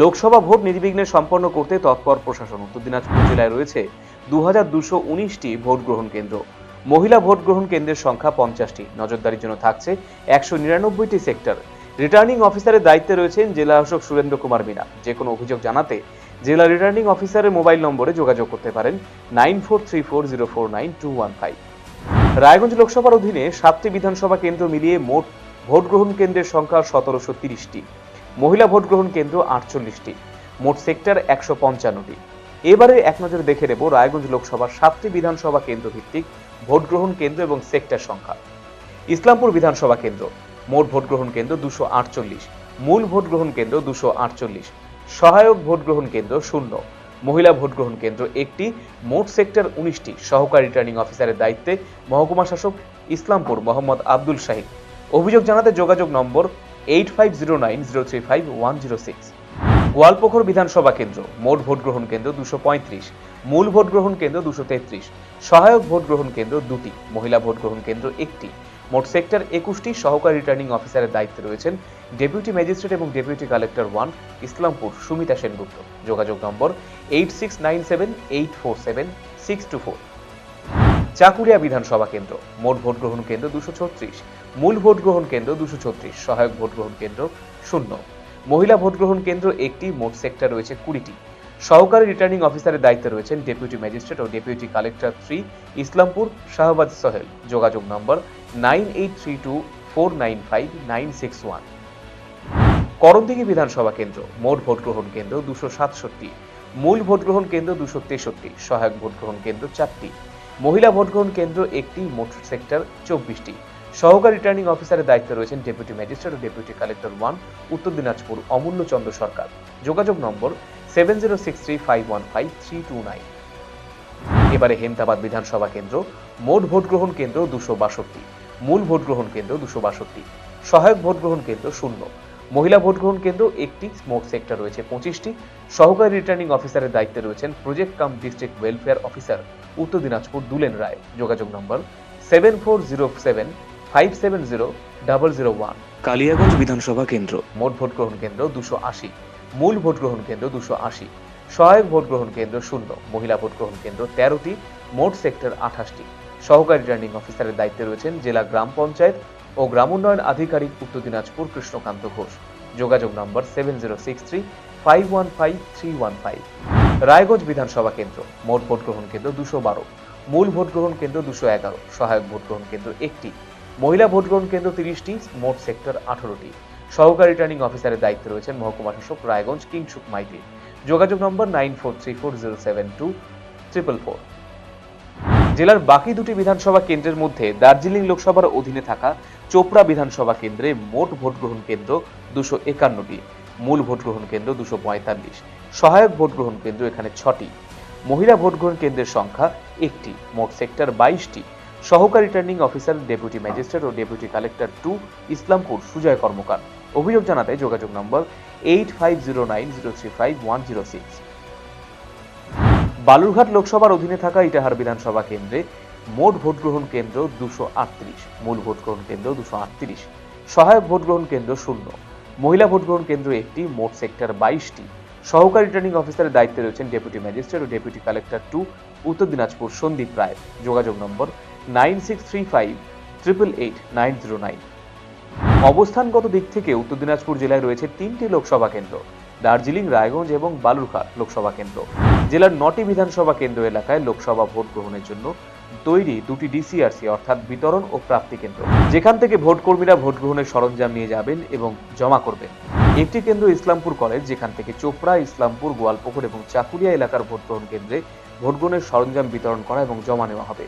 Lok Sabha vote নির্বিঘ্নে সম্পন্ন করতে তৎপর প্রশাসন। উত্তর দিনাজপুর জেলায় রয়েছে দু হাজার দুশো উনিশটি ভোট গ্রহণ কেন্দ্র। মহিলা ভোট গ্রহণ কেন্দ্রের সংখ্যা পঞ্চাশটি। নজরদারির জন্য থাকছে একশো নিরানব্বইটি সেক্টর। রিটার্নিং অফিসারের দায়িত্বে রয়েছেন জেলা শাসক সুরেন্দ্র কুমার মিনা। যে কোনো অভিযোগ জানাতে জেলা রিটার্নিং অফিসারের মোবাইল নম্বরে যোগাযোগ করতে পারেন nine four three four zero four nine two one five. Raiganj লোকসভার অধীনে সাতটি বিধানসভা কেন্দ্র মিলিয়ে মোট ভোট গ্রহণ কেন্দ্রের সংখ্যা সতেরোশো তিরিশটি। মহিলা ভোট গ্রহণ কেন্দ্র আটচল্লিশটি, মোট সেক্টর একশো পঞ্চান্নটি। এবারে এক নজরে দেখে নেব রায়গঞ্জ লোকসভার সাতটি বিধানসভা কেন্দ্র ভিত্তিক ভোট গ্রহণ কেন্দ্র এবং সেক্টর সংখ্যা। ইসলামপুর বিধানসভা কেন্দ্র, মোট ভোট গ্রহণ কেন্দ্র দুশো আটচল্লিশ, মূল ভোট গ্রহণ কেন্দ্র দুশো আটচল্লিশ, সহায়ক ভোট গ্রহণ কেন্দ্র শূন্য, মহিলা ভোট গ্রহণ কেন্দ্র একটি, মোট সেক্টর উনিশটি, সহকারী রিটার্নিং অফিসারের দায়িত্বে মহকুমা শাসক ইসলামপুর মোহাম্মদ আব্দুল শাহিদ অভিযোগ জানাতে যোগাযোগ number eight five zero nine zero three five one zero six. Goalpukur বিধানসভা কেন্দ্র, মোট ভোট গ্রহণ কেন্দ্র দুশো পঁয়ত্রিশ, মূল ভোট গ্রহণ কেন্দ্র দুশো তেত্রিশ, সহায়ক ভোট গ্রহণ কেন্দ্র দুটি, মহিলা ভোট গ্রহণ কেন্দ্র একটি। মোট সেক্টর একুশটি সহকারী রিটার্নিং অফিসারের দায়িত্বে রয়েছেন ডেপুটি ম্যাজিস্ট্রেট এবং deputy collector one Islampur Sumita Sengupta. যোগাযোগ number eight six nine seven eight four seven six two four. Chakulia বিধানসভা কেন্দ্র। মোট ভোট গ্রহণ কেন্দ্র দুশো ছত্রিশ। মূল ভোট গ্রহণ কেন্দ্র দুশো ছত্রিশ। সহায়ক ভোট গ্রহণ কেন্দ্র শূন্য। মহিলা ভোট গ্রহণ কেন্দ্র একটি, মোট সেক্টর রয়েছে কুড়িটি। সহকারী রিটার্নিং অফিসারের দায়িত্বে রয়েছেন ডেপুটি ম্যাজিস্ট্রেট ও deputy collector three, Islampur, Shahbaz Sohel. যোগাযোগ number nine eight three two four nine five nine six one. Karandighi বিধানসভা কেন্দ্র, মোট ভোট গ্রহণ কেন্দ্র দুশো সাতষট্টি। মূল ভোট গ্রহণ কেন্দ্র দুশো তেষট্টি। সহায়ক ভোট গ্রহণ কেন্দ্র চারটি। মহিলা ভোট গ্রহণ কেন্দ্র একটি, মোট সেক্টর চব্বিশটি। সহকারী রিটার্নিং অফিসারের দায়িত্বে রয়েছেন ডেপুটি ম্যাজিস্ট্রেট ও deputy collector one, Uttar Dinajpur, Amulya Chandra Sarkar. যোগাযোগ number seven zero six three five one five three two nine. এবারে হেমতাবাদ বিধানসভা কেন্দ্র, মোট ভোট গ্রহণ কেন্দ্র দুশো বাষট্টি। মূল ভোট গ্রহণ কেন্দ্র দুশো বাষট্টি। সহায়ক ভোট গ্রহণ কেন্দ্র শূন্য। মহিলা ভোট গ্রহণ কেন্দ্র একটি, মোট সেক্টর রয়েছে পঁচিশটি। সহকারী রিটার্নিং অফিসারের দায়িত্বে রয়েছেন project cum district welfare officer Uttar Dinajpur Dulen Roy যোগাযোগ number seven four zero seven five seven zero double zero one Kaliaganj বিধানসভা কেন্দ্র। মোট ভোট গ্রহণ কেন্দ্র দুশো আশি মূল ভোট গ্রহণ কেন্দ্র দুশো আশি সহায়ক ভোট গ্রহণ কেন্দ্র শূন্য মহিলা ভোট গ্রহণ কেন্দ্র তেরোটি মোট সেক্টর আঠাশটি। সহকারী রিটার্নিং অফিসারের দায়িত্বে রয়েছেন জেলা গ্রাম পঞ্চায়েত ও গ্রাম উন্নয়ন আধিকারিক উত্তর দিনাজপুর কৃষ্ণকান্ত ঘোষ। যোগাযোগ number seven zero six three five one five three one five Raiganj বিধানসভা কেন্দ্র, মোট ভোট গ্রহণ কেন্দ্র দুশো বারো, মূল ভোট গ্রহণ কেন্দ্র দুশো এগারো, সহায়ক ভোট গ্রহণ কেন্দ্র একটি, মহিলা ভোট গ্রহণ কেন্দ্র তিরিশটি, মোট সেক্টর আঠারোটি। সহকারী রিটার্নিং অফিসারের দায়িত্বে রয়েছেন মহকুমা শাসক রায়গঞ্জ কিংসুক মাইতি যোগাযোগ number nine four three four zero seven two triple four. জেলার বাকি দুটি বিধানসভা কেন্দ্রের মধ্যে দার্জিলিং লোকসভার অধীনে থাকা চোপড়া বিধানসভা কেন্দ্রে মোট ভোট গ্রহণ কেন্দ্র দুশো একান্নটি, মূল ভোট গ্রহণ কেন্দ্র দুশো পঁয়তাল্লিশ সহায়ক ভোট গ্রহণ কেন্দ্র এখানে ছটি। মহিলা ভোট গ্রহণ কেন্দ্রের সংখ্যা একটি, মোট সেক্টর বাইশটি। সহকারী রিটার্নিং অফিসার, ডেপুটি ম্যাজিস্ট্রেট ও deputy collector two, Islampur Sujoy Karmakar. অভিযোগ জানাতে যোগাযোগ number eight five zero nine zero three five one zero six. Balurghat লোকসভার অধীনে থাকা ইটাহার বিধানসভা কেন্দ্রে মোট ভোট গ্রহণ কেন্দ্র দুশো আটত্রিশ। মূল ভোট গ্রহণ কেন্দ্র দুশো আটত্রিশ। সহায়ক ভোট গ্রহণ কেন্দ্র শূন্য। মহিলা ভোট গ্রহণ কেন্দ্র একটি, মোট সেক্টর বাইশটি। সহকারী রিটার্নিং অফিসারের দায়িত্বে রয়েছেন ডেপুটি ম্যাজিস্ট্রেট ও deputy collector two Uttar Dinajpur Sandip Roy. যোগাযোগ number nine six three five triple eight nine zero nine. অবস্থানগত দিক থেকে উত্তর দিনাজপুর জেলায় রয়েছে তিনটি লোকসভা কেন্দ্র, দার্জিলিং, রায়গঞ্জ এবং বালুরঘাট লোকসভা কেন্দ্র। জেলার নটি বিধানসভা কেন্দ্র এলাকায় লোকসভা ভোট গ্রহণের জন্য তৈরি দুটি ডিসিআরসি, অর্থাৎ বিতরণ ও প্রাপ্তি কেন্দ্র। যেখান থেকে ভোট কর্মীরা ভোট গ্রহণের সরঞ্জাম নিয়ে যাবেন এবং জমা করবেন। একটি কেন্দ্র ইসলামপুর কলেজ, যেখান থেকে চোপড়া, ইসলামপুর, গোয়ালপুকুর এবং চাকুরিয়া এলাকার ভোট গ্রহণ কেন্দ্রে ভোট গ্রহণের সরঞ্জাম বিতরণ করা এবং জমা নেওয়া হবে।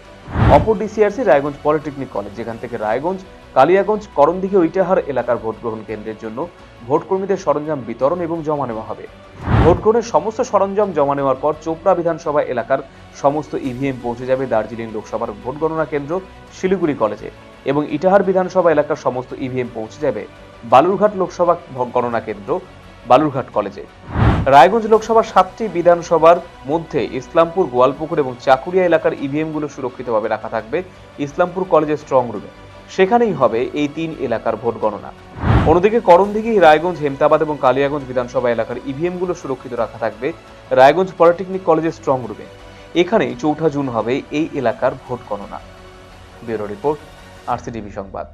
অপর ডিসিআরসি রায়গঞ্জ পলিটেকনিক কলেজ, যেখান থেকে রায়গঞ্জ, কালিয়াগঞ্জ করণদিঘি ও ইটাহার এলাকার ভোট গ্রহণ কেন্দ্রের জন্য ভোট কর্মীদের সরঞ্জাম বিতরণ এবং জমা নেওয়া হবে। ভোট গ্রহণের সমস্ত সরঞ্জাম জমা নেওয়ার পর চোপড়া বিধানসভা এলাকার সমস্ত ইভিএম পৌঁছে যাবে দার্জিলিং লোকসভার ভোট গণনা কেন্দ্র শিলিগুড়ি কলেজে। এবং ইটাহার বিধানসভা এলাকার সমস্ত ইভিএম পৌঁছে যাবে বালুরঘাট লোকসভা গণনা কেন্দ্র বালুরঘাট কলেজে। রায়গঞ্জ লোকসভার সাতটি বিধানসভার মধ্যে ইসলামপুর, গোয়ালপুকুর এবং চাকুরিয়া এলাকার ইভিএমগুলো সুরক্ষিতভাবে রাখা থাকবে ইসলামপুর কলেজের স্ট্রং রুমে। সেখানেই হবে এই তিন এলাকার ভোট গণনা। অন্যদিকে করণদিঘি, রায়গঞ্জ, হেমতাবাদ এবং কালিয়াগঞ্জ বিধানসভা এলাকার ইভিএমগুলো সুরক্ষিত রাখা থাকবে রায়গঞ্জ পলিটেকনিক কলেজের স্ট্রং রুমে এখানেই চৌঠা জুন হবে এই এলাকার ভোট গণনা। ব্যুরো রিপোর্ট আরসিটিভি সংবাদ।